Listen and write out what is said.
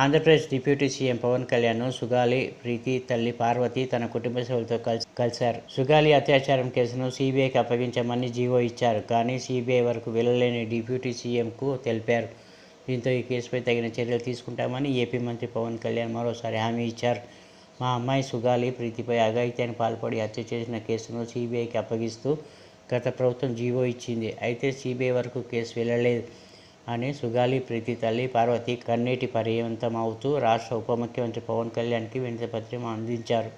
Andhra Pradesh deputy CM Pawan Kalyan Sugali Preethi తల్లి పార్వతి తన కుటుంబ సభ్యులతో కలిసి కలిశారు. సుగాలి అత్యాచారం కేసును సీబీఐకి అప్పగించమని జీవో ఇచ్చారు కానీ సీబీఐ వరకు వెళ్ళలేని డిప్యూటీ సీఎంకు తెలిపారు. దీంతో ఈ కేసుపై తగిన చర్యలు తీసుకుంటామని ఏపీ మంత్రి పవన్ కళ్యాణ్ మరోసారి హామీ ఇచ్చారు. మా అమ్మాయి సుగాలి ప్రీతిపై అఘాయిత్యాన్ని పాల్పడి హత్య చేసిన కేసును సీబీఐకి అప్పగిస్తూ గత ప్రభుత్వం జీవో ఇచ్చింది. అయితే సీబీఐ వరకు కేసు వెళ్ళలేదు అని సుగాలి ప్రీతి తల్లి పార్వతి కన్నీటి పర్యంతమవుతూ రాష్ట్ర ఉప ముఖ్యమంత్రి పవన్ కళ్యాణ్కి వినతిపత్రం అందించారు.